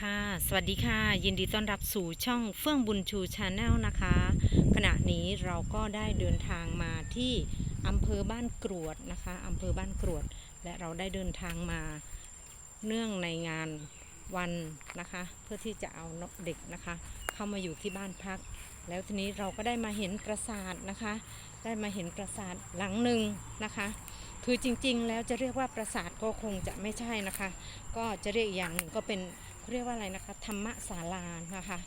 ค่ะ สวัสดีค่ะ ยินดีต้อนรับสู่ช่องเฟื่องบุญชูชาแนลนะคะ ขณะนี้เราก็ได้เดินทางมาที่อำเภอบ้านกรวดนะคะอำเภอบ้านกรวด และเราได้เดินทางมาเนื่องในงานวันนะคะ เพื่อที่จะเอาเด็กนะคะ เข้ามาอยู่ที่บ้านพัก แล้วทีนี้เราก็ได้มาเห็นปราสาทนะคะ ได้มาเห็นปราสาทหลังหนึ่งนะคะคือจริงๆ แล้วจะเรียกว่าปราสาทก็คงจะไม่ใช่นะคะ ก็จะเรียกอีกอย่างหนึ่งก็เป็น เรียกว่าอะไรนะคะ ธรรมศาลานะคะ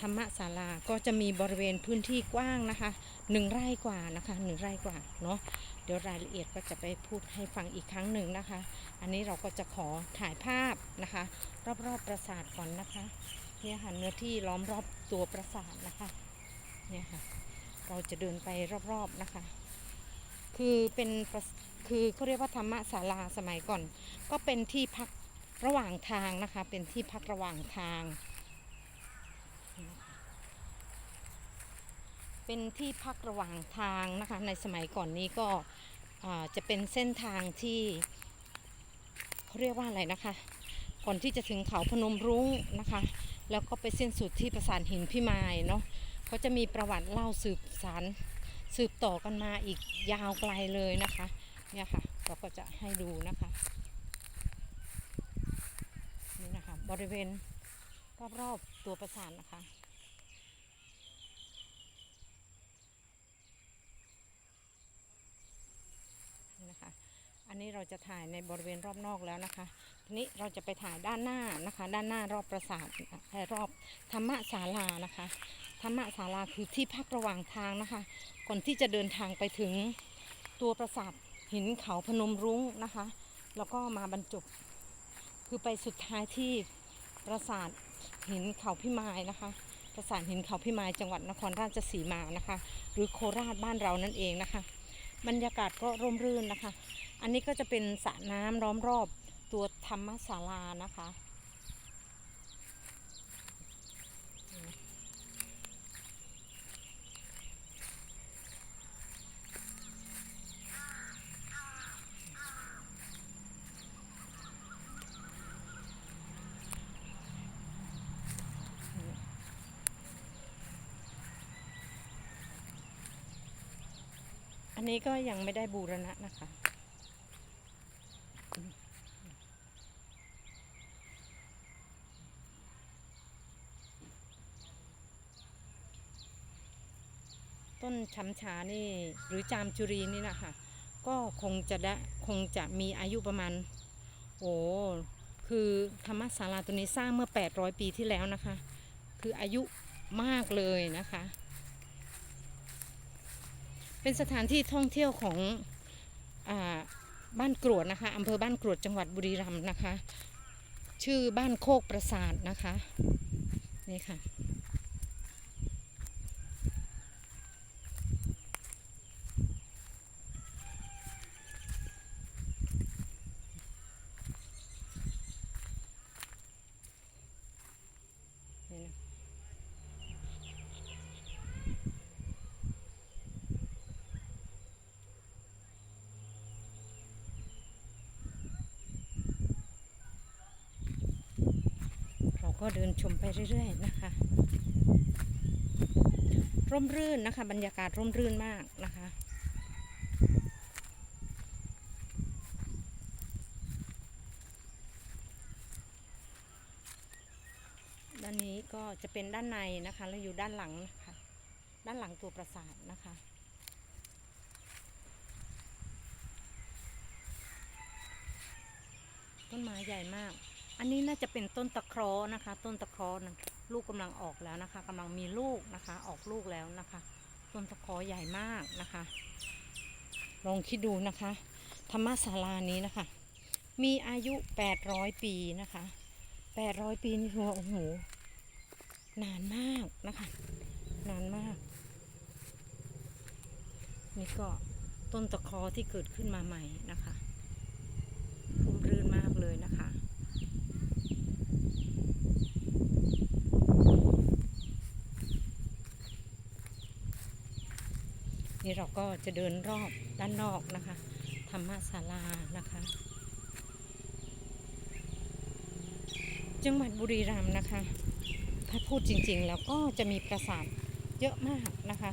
ธรรมศาลาก็จะมีบริเวณพื้นที่กว้างนะคะหนึ่งไร่กว่านะคะหนึ่งไร่กว่าเนาะเดี๋ยวรายละเอียดก็จะไปพูดให้ฟังอีกครั้งหนึ่งนะคะ อันนี้เราก็จะขอถ่ายภาพนะคะ รอบๆปราสาทก่อนนะคะเนี่ยค่ะเนื้อที่ล้อมรอบตัวปราสาทนะคะเนี่ยค่ะเราจะเดินไปรอบๆนะคะ คือเป็นคือเขาเรียกว่าธรรมศาลาสมัยก่อน ก็เป็นที่พัก ระหว่างทางนะคะ เป็นที่พักระหว่างทาง เป็นที่พักระหว่างทางนะคะ ในสมัยก่อนนี้ก็จะเป็นเส้นทางที่เขาเรียกว่าอะไรนะคะ ก่อนที่จะถึงเขาพนมรุ้งนะคะ แล้วก็ไปสิ้นสุดที่ปราสาทหินพิมายเนาะก็จะมีประวัติเล่าสืบสารสืบต่อกันมาอีกยาวไกลเลยนะคะ เนี่ยค่ะ เราก็จะให้ดูนะคะ นี่นะคะ บริเวณรอบๆตัวปราสาทนะคะ นี่นะคะ อันนี้เราจะถ่ายในบริเวณรอบนอกแล้วนะคะ ทีนี้เราจะไปถ่ายด้านหน้านะคะ ด้านหน้ารอบปราสาทรอบธรรมศาลานะคะ ธรรมศาลาคือที่พักระหว่างทางนะคะ ก่อนที่จะเดินทางไปถึงตัวปราสาทหินเขาพนมรุ้งนะคะ แล้วก็มาบรรจบ คือไปสุดท้ายที่ ปราสาทหินเขาพิมายนะคะ ปราสาทหินเขาพิมายจังหวัดนครราชสีมานะคะ หรือโคราชบ้านเรานั่นเองนะคะ บรรยากาศก็ร่มรื่นนะคะ อันนี้ก็จะเป็นสระน้ำล้อมรอบตัวธรรมศาลานะคะ อันนี้ก็ยังไม่ได้บูรณะนะคะ ต้นช้ำชานี่หรือจามจุรีนี่นะคะก็คงจะได้คงจะมีอายุประมาณ โอ้คือธรรมศาลาตัวนี้สร้างเมื่อ 800 ปีที่แล้วนะคะ คืออายุมากเลยนะคะ เป็นสถานที่ท่องเที่ยวของอบ้านกรวดนะคะอำเภอบ้านกรวดจังหวัดบุรีรัมย์นะคะ ชื่อบ้านโคกประสาทนะคะ นี่ค่ะ ก็เดินชมไปเรื่อย ๆ นะคะ ร่มรื่นนะคะ บรรยากาศร่มรื่นมากนะคะด้านนี้ก็จะเป็นด้านในนะคะ แล้วอยู่ด้านหลังนะคะ ด้านหลังตัวปราสาทนะคะ ต้นไม้ใหญ่มาก อันนี้น่าจะเป็นต้นตะเคราะห์นะคะ ต้นตะเคราะห์นะลูกกำลังออกแล้วนะคะกำลังมีลูกนะคะ ออกลูกแล้วนะคะ ต้นตะเคราะห์ใหญ่มากนะคะ ลองคิดดูนะคะ ธรรมศาลานี้นะคะ มีอายุ 800 ปีนะคะ800 ปีนี่คือว่าโอ้โหนานมากนะคะ นานมาก นี่ก็ต้นตะคอที่เกิดขึ้นมาใหม่นะคะร่มรื่นมากเลยนะคะ นี้เราก็จะเดินรอบด้านนอกนะคะ ธรรมศาลานะคะ จังหวัดบุรีรัมย์นะคะ ถ้าพูดจริงๆ แล้วก็จะมีปราสาทเยอะมากนะคะ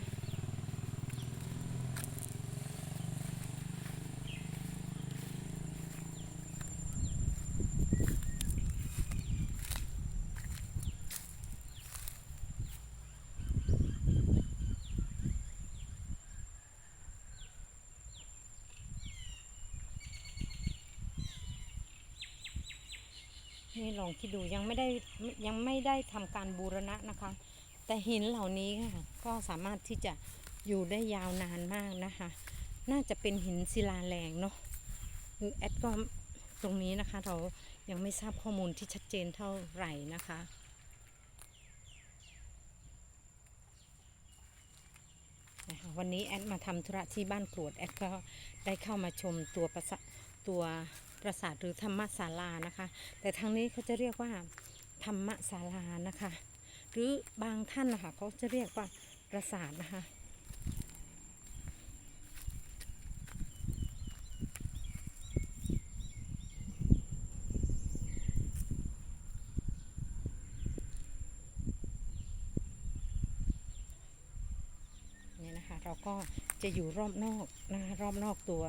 นี่ลองคิดดูยังไม่ได้ยังไม่ได้ทำการบูรณะนะคะ แต่หินเหล่านี้ค่ะก็สามารถที่จะอยู่ได้ยาวนานมากนะคะ น่าจะเป็นหินศิลาแรงเนาะคือแอดก็ตรงนี้นะคะ เรายังไม่ทราบข้อมูลที่ชัดเจนเท่าไหร่นะคะนะคะวันนี้แอดมาทำธุระที่บ้านกรวดแอดก็ได้เข้ามาชมตัวประสา ตัวปราสาทหรือธรรมศาลานะคะ แต่ทางนี้เขาจะเรียกว่าธรรมศาลานะคะ หรือบางท่านนะคะเขาจะเรียกว่าปราสาทนะคะเนี่ยนะคะเราก็จะอยู่รอบนอกนะคะรอบนอกตัว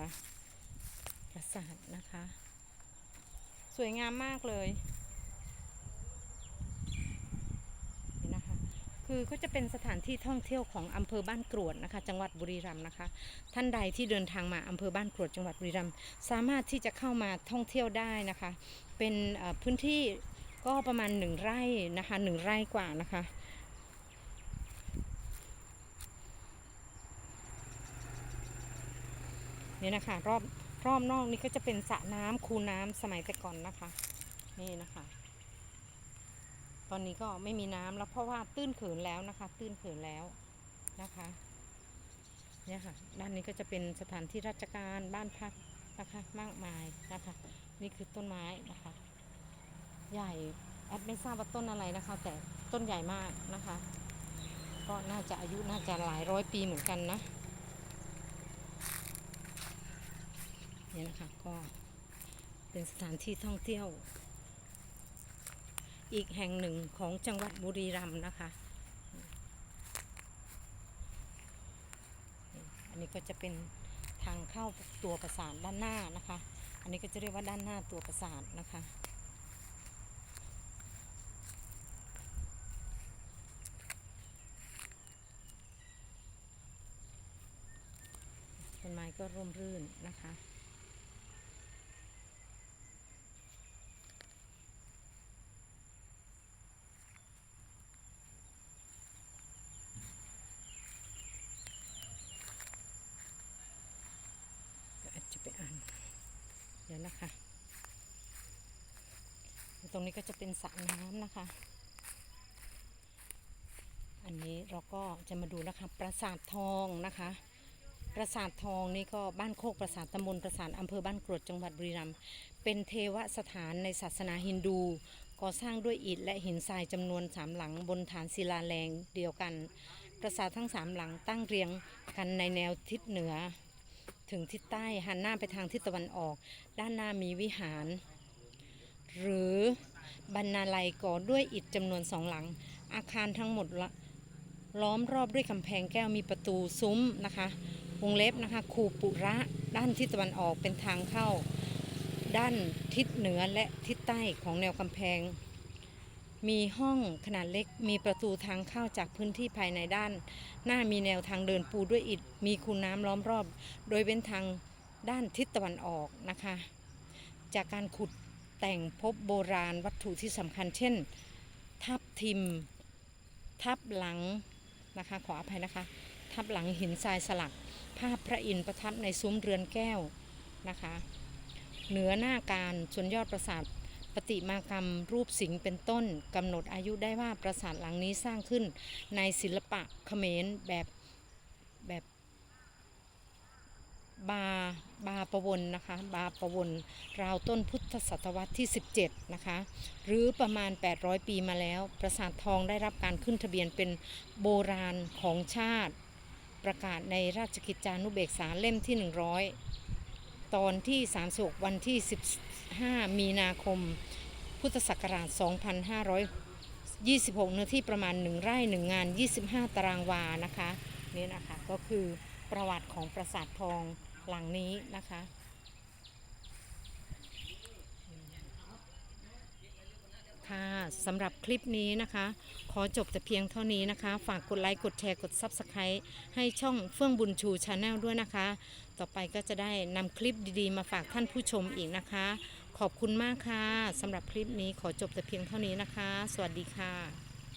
ปราสาทนะคะ สวยงามมากเลยนะคะ คือก็จะเป็นสถานที่ท่องเที่ยวของอำเภอบ้านกรวดนะคะ จังหวัดบุรีรัมย์นะคะ ท่านใดที่เดินทางมาอำเภอบ้านกรวดจังหวัดบุรีรัมย์สามารถที่จะเข้ามาท่องเที่ยวได้นะคะ เป็นพื้นที่ก็ประมาณหนึ่งไร่นะคะหนึ่งไร่กว่านะคะนี่นะคะรอบ รอบนอกนี่ก็จะเป็นสระน้ำคูน้ำสมัยแต่ก่อนนะคะ นี่นะคะ ตอนนี้ก็ไม่มีน้ำแล้วเพราะว่าตื้นเขินแล้วนะคะ ตื้นเขินแล้วนะคะเนี่ยค่ะด้านนี้ก็จะเป็นสถานที่ราชการบ้านพักนะคะมากมายนะคะ นี่คือต้นไม้นะคะ ใหญ่แอดไม่ทราบว่าต้นอะไรนะคะ แต่ต้นใหญ่มากนะคะ ก็น่าจะอายุน่าจะหลายร้อยปีเหมือนกันนะ นี่นะคะก็เป็นสถานที่ท่องเที่ยว อีกแห่งหนึ่งของจังหวัดบุรีรัมย์นะคะ อันนี้ก็จะเป็นทางเข้าตัวปราสาทด้านหน้านะคะ อันนี้ก็จะเรียกว่าด้านหน้าตัวปราสาทนะคะต้นไม้ก็ร่มรื่นนะคะ เดี๋ยวแอดจะไปอ่าน เดี๋ยวนะคะ ตรงนี้ก็จะเป็นสระน้ำนะคะ อันนี้เราก็จะมาดูนะคะปราสาททองนะคะ ปราสาททองนี่ก็บ้านโคกปราสาทตำบลปราสาทอำเภอบ้านกรวดจังหวัดบุรีรัมย์เป็นเทวสถานในศาสนาฮินดูก่อสร้างด้วยอิฐและหินทรายจำนวนสามหลังบนฐานศิลาแรงเดียวกัน ปราสาททั้งสามหลังตั้งเรียงกันในแนวทิศเหนือ ถึงทิศใต้หันหน้าไปทางทิศตะวันออก ด้านหน้ามีวิหาร หรือบรรณาลัยก่อด้วยอิฐจำนวนสองหลัง อาคารทั้งหมดละล้อมรอบด้วยกำแพงแก้วมีประตูซุ้มนะคะ วงเล็บนะคะ คูปุระ ด้านทิศตะวันออกเป็นทางเข้า ด้านทิศเหนือและทิศใต้ของแนวกำแพง มีห้องขนาดเล็ก มีประตูทางเข้าจากพื้นที่ภายในด้าน หน้ามีแนวทางเดินปูด้วยอิฐ มีคูน้ำล้อมรอบ โดยเป็นทางด้านทิศตะวันออกนะคะ จากการขุด แต่งพบโบราณวัตถุที่สำคัญ เช่น ทับทิม ทับหลังนะคะขออภัยนะคะ ทับหลังหินทรายสลัก ภาพพระอินทร์ประทับในซุ้มเรือนแก้วนะคะ เหนือหน้าการส่วนยอดปราสาทปฏิมากรรมรูปสิงห์เป็นต้นกำหนดอายุได้ว่าปราสาทหลังนี้สร้างขึ้นในศิลปะเขมรแบบแบบ บาบาประวนนะคะ บาประวนราวต้นพุทธศตวรรษที่ 17 นะคะ หรือประมาณ 800 ปีมาแล้ว ปราสาททองได้รับการขึ้นทะเบียนเป็นโบราณของชาติ ประกาศในราชกิจจานุเบกษาเล่มที่ 100 ตอนที่36วันที่ 15 มีนาคม พุทธศักราช 2526 เนื้อที่ประมาณ 1 ไร่ 1 งาน 25 ตารางวานะคะ นี่นะคะ ก็คือประวัติของปราสาททอง หลังนี้นะคะ ค่ะสำหรับคลิปนี้นะคะ ขอจบแต่เพียงเท่านี้นะคะ ฝากกดไลค์กดแชร์กด Subscribe ให้ช่องเฟื่องบุญชูชาแนลด้วยนะคะ ต่อไปก็จะได้นำคลิปดีๆ มาฝากท่านผู้ชมอีกนะคะ ขอบคุณมากค่ะสำหรับคลิปนี้ขอจบแต่เพียงเท่านี้นะคะ สวัสดีค่ะ